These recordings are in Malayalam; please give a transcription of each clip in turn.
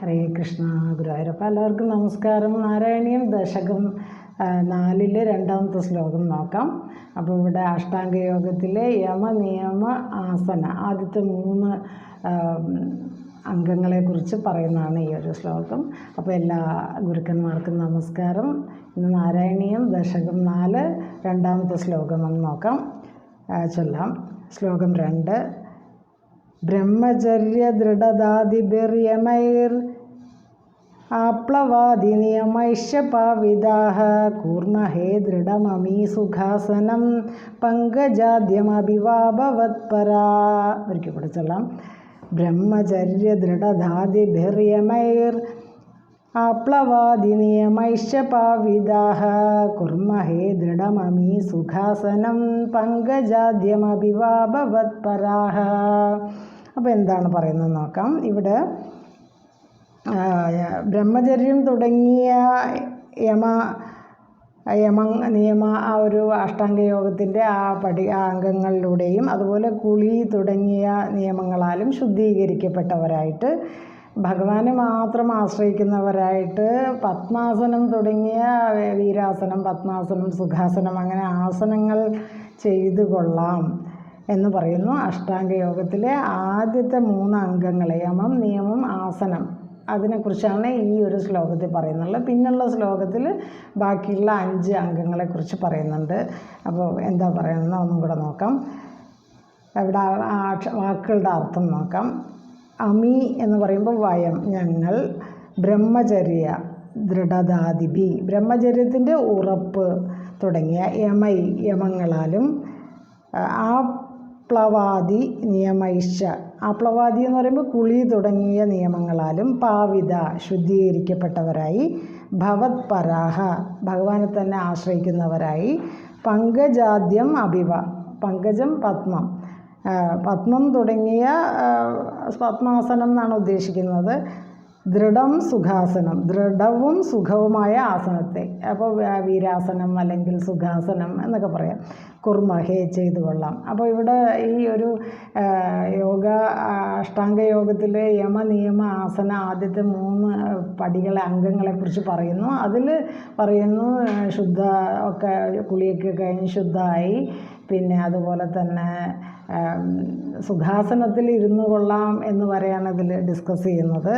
ഹരേ കൃഷ്ണ ഗുരുവായൂരപ്പ എല്ലാവർക്കും നമസ്കാരം. നാരായണീയം ദശകം നാലിലെ രണ്ടാമത്തെ ശ്ലോകം നോക്കാം. അപ്പോൾ ഇവിടെ അഷ്ടാംഗ യോഗത്തിലെ യമ നിയമ ആസന ആദ്യത്തെ മൂന്ന് അംഗങ്ങളെക്കുറിച്ച് പറയുന്നതാണ് ഈ ഒരു ശ്ലോകം. അപ്പോൾ എല്ലാ ഗുരുക്കന്മാർക്കും നമസ്കാരം. ഇന്ന് നാരായണീയം ദശകം നാല് രണ്ടാമത്തെ ശ്ലോകം എന്ന് നോക്കാം. ചൊല്ലാം. ശ്ലോകം രണ്ട്. ബ്രഹ്മചര്യ ആപ്ലവാദിനിയമൈഷ്യപാവിതാः കൂർമഹേ ദൃഢമമീ സുഖാസനം പങ്കജാദ്യമഭിവാഭവത്പരാ. ഒരിക്കൽ കൂടെ ചൊല്ലാം. ബ്രഹ്മചര്യദൃഢദാതിഭിർയമൈർ ആപ്ലവാദിനിയമൈഷ്യപാവിതാः കുർമഹേ ദൃഢമമീ സുഖാസനം പങ്കജാദ്യമഭിവാഭവത്പരാഹ അപ്പോൾ എന്താണ് പറയുന്നത് നോക്കാം. ഇവിടെ ബ്രഹ്മചര്യം തുടങ്ങിയ യമ യമ നിയമ ആ ഒരു അഷ്ടാംഗ യോഗത്തിന്റെ ആ പടി ആ അംഗങ്ങളിലൂടെയും അതുപോലെ കുളി തുടങ്ങിയ നിയമങ്ങളാലും ശുദ്ധീകരിക്കപ്പെട്ടവരായിട്ട് ഭഗവാനെ മാത്രം ആശ്രയിക്കുന്നവരായിട്ട് പത്മാസനം തുടങ്ങിയ വീരാസനം പത്മാസനം സുഖാസനം അങ്ങനെ ആസനങ്ങൾ ചെയ്തു കൊള്ളാം എന്ന് പറയുന്നു അഷ്ടാംഗ യോഗത്തിലെ ആദ്യത്തെ മൂന്ന് അംഗങ്ങൾ യമം നിയമം ആസനം. അതിനെക്കുറിച്ചാണ് ഈ ഒരു ശ്ലോകത്തിൽ പറയുന്നുള്ളത് പിന്നുള്ള ശ്ലോകത്തിൽ ബാക്കിയുള്ള അഞ്ച് അംഗങ്ങളെക്കുറിച്ച് പറയുന്നുണ്ട്. അപ്പോൾ എന്താ പറയുന്നത് ഒന്നും കൂടെ നോക്കാം. ഇവിടെ വാക്കുകളുടെ അർത്ഥം നോക്കാം. അമി എന്ന് പറയുമ്പോൾ വയം ഞങ്ങൾ ബ്രഹ്മചര്യ ദൃഢദാദിഭി. ബ്രഹ്മചര്യത്തിന്റെ ഉറപ്പ് തുടങ്ങിയ യമൈ യമങ്ങളാലും ആ പ്ലവാദി നിയമൈശ ആപ്ലവാദി എന്ന് പറയുമ്പോൾ കുളി തുടങ്ങിയ നിയമങ്ങളാലും പാവിത ശുദ്ധീകരിക്കപ്പെട്ടവരായി ഭവത് പരാഹ ഭഗവാനെ തന്നെ ആശ്രയിക്കുന്നവരായി പങ്കജാദ്യം അഭിവ പങ്കജം പത്മം. പത്മം തുടങ്ങിയ പത്മാസനം എന്നാണ് ഉദ്ദേശിക്കുന്നത്. ദൃഢം സുഖാസനം ദൃഢവും സുഖവുമായ ആസനത്തെ അപ്പോൾ വീരാസനം അല്ലെങ്കിൽ സുഖാസനം എന്നൊക്കെ പറയാം. കുർമഹേ ചെയ്തു കൊള്ളാം. അപ്പോൾ ഇവിടെ ഈ ഒരു യോഗ അഷ്ടാംഗ യോഗത്തിലെ യമ നിയമ ആസന ആദ്യത്തെ മൂന്ന് പടികളെ അംഗങ്ങളെക്കുറിച്ച് പറയുന്നു. അതിൽ പറയുന്നു ശുദ്ധ ഒക്കെ കുളിയൊക്കെ കഴിഞ്ഞ് ശുദ്ധമായി പിന്നെ അതുപോലെ തന്നെ സുഖാസനത്തിൽ ഇരുന്നു കൊള്ളാം എന്ന് പറയാണ് ഇതിൽ ഡിസ്കസ് ചെയ്യുന്നത്.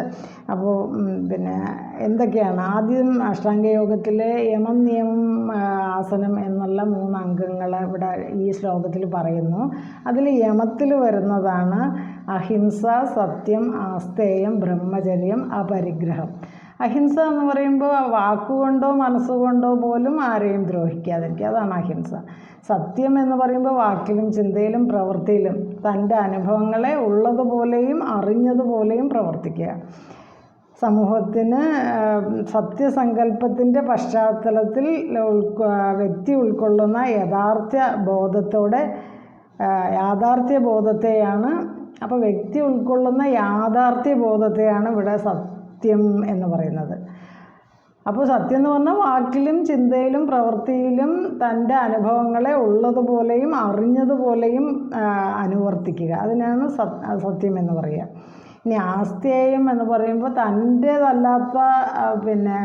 അപ്പോൾ പിന്നെ എന്തൊക്കെയാണ്? ആദ്യം അഷ്ടാംഗയോഗത്തിലെ യമം നിയമം ആസനം എന്നുള്ള മൂന്ന് അംഗങ്ങൾ ഇവിടെ ഈ ശ്ലോകത്തിൽ പറയുന്നു. അതിൽ യമത്തിൽ വരുന്നതാണ് അഹിംസ സത്യം ആസ്തേയം ബ്രഹ്മചര്യം അപരിഗ്രഹം. അഹിംസ എന്ന് പറയുമ്പോൾ വാക്കുകൊണ്ടോ മനസ്സുകൊണ്ടോ പോലും ആരെയും ദ്രോഹിക്കാതിരിക്കുക. അതാണ് അഹിംസ. സത്യം എന്ന് പറയുമ്പോൾ വാക്കിലും ചിന്തയിലും പ്രവൃത്തിയിലും തന്റെ അനുഭവങ്ങളെ ഉള്ളതുപോലെയും അറിഞ്ഞതുപോലെയും പ്രവർത്തിക്കുക. സമൂഹത്തിന് സത്യസങ്കല്പത്തിന്റെ പശ്ചാത്തലത്തിൽ വ്യക്തി ഉൾക്കൊള്ളുന്ന യഥാർത്ഥ ബോധത്തോടെ യാഥാർത്ഥ്യ ബോധത്തെയാണ് അപ്പോൾ വ്യക്തി ഉൾക്കൊള്ളുന്ന യാഥാർത്ഥ്യ ബോധത്തെയാണ് ഇവിടെ സത്യം എന്ന് പറയുന്നത്. അപ്പോൾ സത്യം എന്ന് പറഞ്ഞാൽ വാക്കിലും ചിന്തയിലും പ്രവൃത്തിയിലും തന്റെ അനുഭവങ്ങളെ ഉള്ളതുപോലെയും അറിഞ്ഞതുപോലെയും അനുവർത്തിക്കുക. അതിനാണ് സത് സത്യം എന്ന് പറയുക. ഇനി ആസ്തേയം എന്ന് പറയുമ്പോൾ തന്റേതല്ലാത്ത പിന്നെ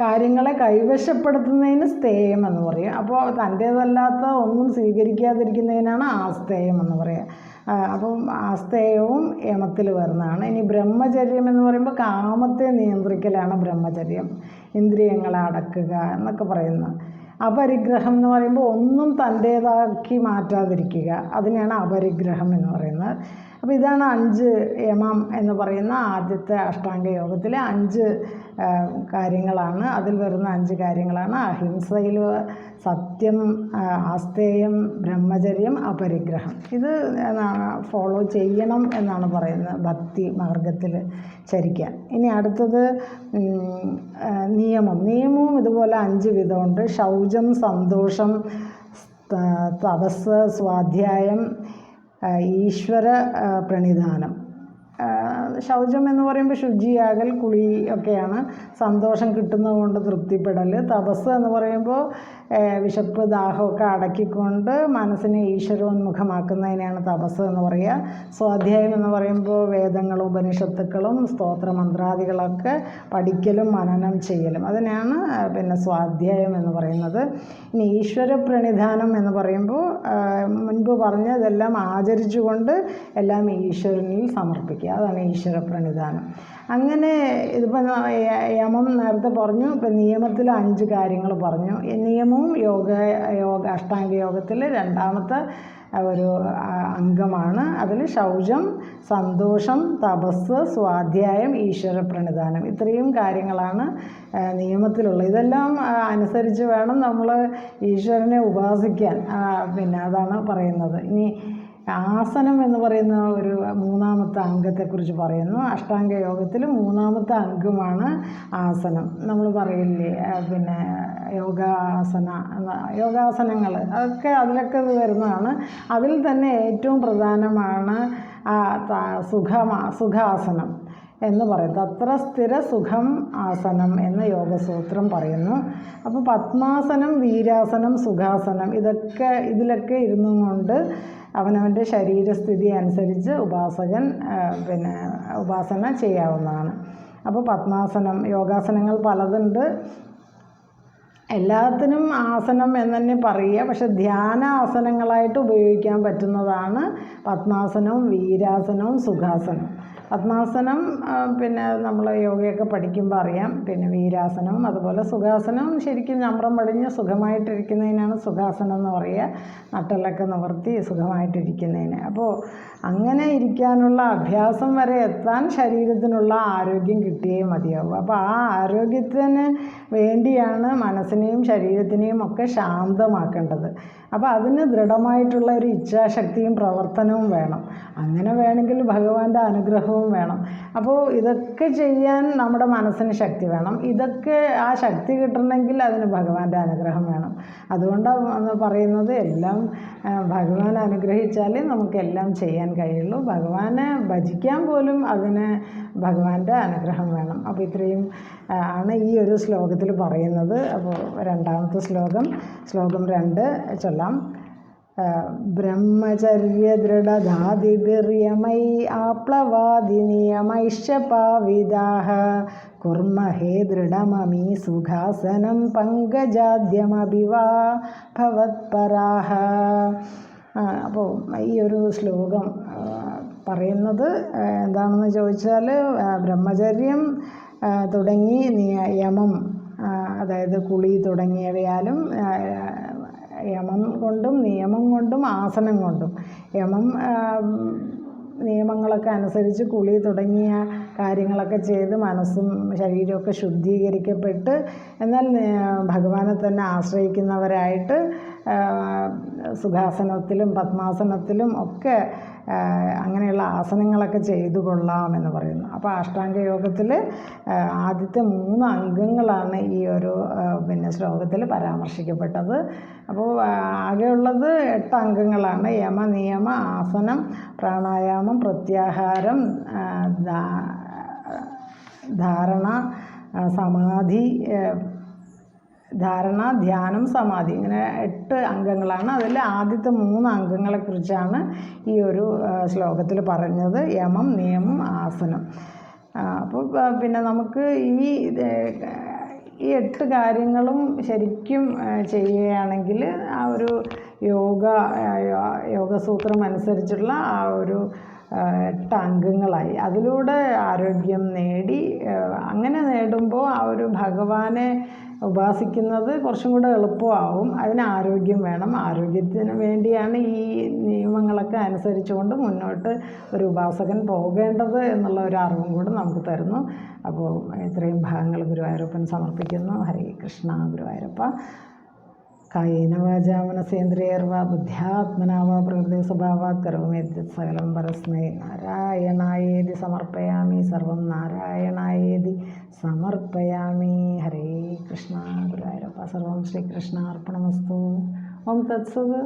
കാര്യങ്ങളെ കൈവശപ്പെടുത്തുന്നതിന് സ്ഥേയം എന്ന് പറയും അപ്പോൾ തന്റേതല്ലാത്ത ഒന്നും സ്വീകരിക്കാതിരിക്കുന്നതിനാണ് ആസ്തേയം എന്ന് പറയുക. അപ്പം അസ്തേയവും യമത്തിൽ വരുന്നതാണ്. ഇനി ബ്രഹ്മചര്യം എന്ന് പറയുമ്പോൾ കാമത്തെ നിയന്ത്രിക്കലാണ് ബ്രഹ്മചര്യം. ഇന്ദ്രിയങ്ങളെ അടക്കുക എന്നൊക്കെ പറയുന്നത് അപരിഗ്രഹം എന്ന് പറയുമ്പോൾ ഒന്നും തന്റേതാക്കി മാറ്റാതിരിക്കുക. അതിനെയാണ് അപരിഗ്രഹം എന്ന് പറയുന്നത്. അപ്പോൾ ഇതാണ് അഞ്ച് യമം എന്ന് പറയുന്ന ആദ്യത്തെ അഷ്ടാംഗ യോഗത്തിലെ അഞ്ച് കാര്യങ്ങളാണ്. അതിൽ വരുന്ന അഞ്ച് കാര്യങ്ങളാണ്. അഹിംസയിൽ സത്യം ആസ്തേയം ബ്രഹ്മചര്യം അപരിഗ്രഹം. ഇത് ഫോളോ ചെയ്യണം എന്നാണ് പറയുന്നത് ഭക്തി മാർഗത്തിൽ ചരിക്കാൻ ഇനി അടുത്തത് നിയമം. നിയമവും ഇതുപോലെ അഞ്ച് വിധമുണ്ട്. ശൗചം സന്തോഷം തപസ് സ്വാധ്യായം ഈശ്വര പ്രണിധാനം ശൗചം എന്ന് പറയുമ്പോൾ ശുചിയാകൽ കുളി ഒക്കെയാണ്. സന്തോഷം കിട്ടുന്നതുകൊണ്ട് തൃപ്തിപ്പെടൽ തപസ് എന്ന് പറയുമ്പോൾ വിശപ്പ് ദാഹമൊക്കെ അടക്കിക്കൊണ്ട് മനസ്സിനെ ഈശ്വരോന്മുഖമാക്കുന്നതിനെയാണ് തപസ് എന്ന് പറയുക സ്വാധ്യായം എന്ന് പറയുമ്പോൾ വേദങ്ങളും ഉപനിഷത്തുക്കളും സ്തോത്ര മന്ത്രാദികളൊക്കെ പഠിക്കലും മനനം ചെയ്യലും. അതിനാണ് പിന്നെ സ്വാധ്യായം എന്ന് പറയുന്നത്. ഇനി ഈശ്വര പ്രണിധാനം എന്ന് പറയുമ്പോൾ മുൻപ് പറഞ്ഞതെല്ലാം ആചരിച്ചുകൊണ്ട് എല്ലാം ഈശ്വരനിൽ സമർപ്പിക്കുക. അതാണ് ഈശ്വര പ്രണിധാനം അങ്ങനെ ഇതിപ്പം യമം നേരത്തെ പറഞ്ഞു ഇപ്പം നിയമത്തിൽ അഞ്ച് കാര്യങ്ങൾ പറഞ്ഞു. നിയമവും യോഗ യോഗ അഷ്ടാംഗ യോഗത്തിൽ രണ്ടാമത്തെ ഒരു അംഗമാണ്. അതിൽ ശൗചം സന്തോഷം തപസ് സ്വാധ്യായം ഈശ്വര പ്രണിധാനം ഇത്രയും കാര്യങ്ങളാണ് നിയമത്തിലുള്ളത്. ഇതെല്ലാം അനുസരിച്ച് വേണം നമ്മൾ ഈശ്വരനെ ഉപാസിക്കാൻ. പിന്നെ അതാണ് പറയുന്നത്. ഇനി ആസനം എന്ന് പറയുന്ന ഒരു മൂന്നാമത്തെ അംഗത്തെക്കുറിച്ച് പറയുന്നു. അഷ്ടാംഗ യോഗത്തിൽ മൂന്നാമത്തെ അംഗമാണ് ആസനം. നമ്മൾ പറയില്ലേ പിന്നെ യോഗാസന യോഗാസനങ്ങൾ അതൊക്കെ അതിലൊക്കെ വരുന്നതാണ്. അതിൽ തന്നെ ഏറ്റവും പ്രധാനമാണ് സുഖമാ സുഖാസനം. എന്ന് പറയുന്നത്. അത്ര സ്ഥിര സുഖം ആസനം എന്ന യോഗസൂത്രം പറയുന്നു. അപ്പോൾ പത്മാസനം വീരാസനം സുഖാസനം ഇതൊക്കെ ഇതിലൊക്കെ ഇരുന്നു കൊണ്ട് അവനവന്റെ ശരീരസ്ഥിതി അനുസരിച്ച് ഉപാസകൻ പിന്നെ ഉപാസന ചെയ്യാവുന്നതാണ്. അപ്പോൾ പത്മാസനം യോഗാസനങ്ങൾ പലതുണ്ട്. എല്ലാത്തിനും ആസനം എന്ന് തന്നെ പറയുക. പക്ഷെ ധ്യാന ആസനങ്ങളായിട്ട് ഉപയോഗിക്കാൻ പറ്റുന്നതാണ് പത്മാസനവും വീരാസനവും സുഖാസനവും. പത്മാസനം പിന്നെ നമ്മൾ യോഗയൊക്കെ പഠിക്കുമ്പോൾ അറിയാം. പിന്നെ വീരാസനവും അതുപോലെ സുഖാസനം. ശരിക്കും ഞമ്രം പടിഞ്ഞ് സുഖമായിട്ടിരിക്കുന്നതിനാണ് സുഖാസനം എന്ന് പറയുക. നട്ടലൊക്കെ നിവർത്തി സുഖമായിട്ടിരിക്കുന്നതിന്. അപ്പോൾ അങ്ങനെ ഇരിക്കാനുള്ള അഭ്യാസം വരെ എത്താൻ ശരീരത്തിനുള്ള ആരോഗ്യം കിട്ടിയേ മതിയാവും. അപ്പോൾ ആ ആരോഗ്യത്തിന് വേണ്ടിയാണ് മനസ്സിനെയും ശരീരത്തിനെയും ഒക്കെ ശാന്തമാക്കേണ്ടത്. അപ്പോൾ അതിന് ദൃഢമായിട്ടുള്ള ഒരു ഇച്ഛാശക്തിയും പ്രവർത്തനവും വേണം. അങ്ങനെ വേണമെങ്കിൽ ഭഗവാന്റെ അനുഗ്രഹവും വേണം. അപ്പോൾ ഇതൊക്കെ ചെയ്യാൻ നമ്മുടെ മനസ്സിന് ശക്തി വേണം. ഇതൊക്കെ ആ ശക്തി കിട്ടണമെങ്കിൽ അതിന് ഭഗവാന്റെ അനുഗ്രഹം വേണം. അതുകൊണ്ടാണ് പറയുന്നത് എല്ലാം ഭഗവാൻ അനുഗ്രഹിച്ചാലേ നമുക്കെല്ലാം ചെയ്യാൻ കഴിയുള്ളൂ. ഭഗവാനെ ഭജിക്കാൻ പോലും അതിന് ഭഗവാന്റെ അനുഗ്രഹം വേണം. അപ്പോൾ ഇത്രയും ആണ് ഈ ഒരു ശ്ലോകത്തിൽ പറയുന്നത്. അപ്പോൾ രണ്ടാമത്തെ ശ്ലോകം ശ്ലോകം രണ്ട് ചൊല്ലാം. ബ്രഹ്മചര്യദൃഢധാതിഭിര്യമൈ ആപ്ലവാദി നിയമൈശ്ച പാവിതാഹ കുർമഹേ ദൃഢമമീ സുഖാസനം പങ്കജാദ്യമഭിവാ ഭവത്പരാഹ. അപ്പോൾ ഈ ഒരു ശ്ലോകം പറയുന്നത് എന്താണെന്ന് ചോദിച്ചാൽ ബ്രഹ്മചര്യം തുടങ്ങി നിയമം അതായത് കുളി തുടങ്ങിയവയാലും യമം കൊണ്ടും നിയമം കൊണ്ടും ആസനം കൊണ്ടും. യമം നിയമങ്ങളൊക്കെ അനുസരിച്ച് കുളി തുടങ്ങിയ കാര്യങ്ങളൊക്കെ ചെയ്ത് മനസ്സും ശരീരമൊക്കെ ശുദ്ധീകരിക്കപ്പെട്ട് എന്നാൽ ഭഗവാനെ തന്നെ ആശ്രയിക്കുന്നവരായിട്ട് സുഖാസനത്തിലും പത്മാസനത്തിലും ഒക്കെ അങ്ങനെയുള്ള ആസനങ്ങളൊക്കെ ചെയ്തു കൊള്ളാമെന്ന് പറയുന്നു. അപ്പോൾ അഷ്ടാംഗ യോഗത്തിൽ ആദ്യത്തെ മൂന്ന് അംഗങ്ങളാണ് ഈ ഒരു പിന്നെ ശ്ലോകത്തിൽ പരാമർശിക്കപ്പെട്ടത്. അപ്പോൾ ആകെയുള്ളത് എട്ട് അംഗങ്ങളാണ്. യമ നിയമ ആസനം പ്രാണായാമം പ്രത്യാഹാരം ധാരണ സമാധി ധാരണ ധ്യാനം സമാധി ഇങ്ങനെ എട്ട് അംഗങ്ങളാണ്. അതിൽ ആദ്യത്തെ മൂന്ന് അംഗങ്ങളെക്കുറിച്ചാണ് ഈ ഒരു ശ്ലോകത്തിൽ പറഞ്ഞത്. യമം നിയമം ആസനം. അപ്പോൾ പിന്നെ നമുക്ക് ഈ ഈ എട്ട് കാര്യങ്ങളും ശരിക്കും ചെയ്യുകയാണെങ്കിൽ ആ ഒരു യോഗ യോഗസൂത്രം അനുസരിച്ചുള്ള ആ ഒരു അംഗങ്ങളായി അതിലൂടെ ആരോഗ്യം നേടി അങ്ങനെ നേടുമ്പോൾ ആ ഒരു ഭഗവാനെ ഉപാസിക്കുന്നത് കുറച്ചും കൂടെ എളുപ്പമാവും. അതിന് ആരോഗ്യം വേണം. ആരോഗ്യത്തിന് വേണ്ടിയാണ് ഈ നിയമങ്ങളൊക്കെ അനുസരിച്ചുകൊണ്ട് മുന്നോട്ട് ഒരു ഉപാസകൻ പോകേണ്ടത് എന്നുള്ള ഒരു അറിവും കൂടെ നമുക്ക് തരുന്നു. അപ്പോൾ ഇത്രയും ഭാഗങ്ങൾ ഗുരുവായൂരപ്പൻ സമർപ്പിക്കുന്നു. ഹരേ കൃഷ്ണ ഗുരുവായൂരപ്പ. കായേന വാചാ മനസേന്ദ്രിയർവാ പ്രകൃതി സ്വഭാവാത് കരോമേത് സകലം പരസ്മൈ നാരായണായേതി സമർപ്പയാമി സർവം നാരായണായേതി സമർപ്പയാമി. ഹരേ കൃഷ്ണ. ഗുരുവായൂരപ്പ സർവം ശ്രീകൃഷ്ണ അർപ്പണമസ്തു ഓം തത്സത്.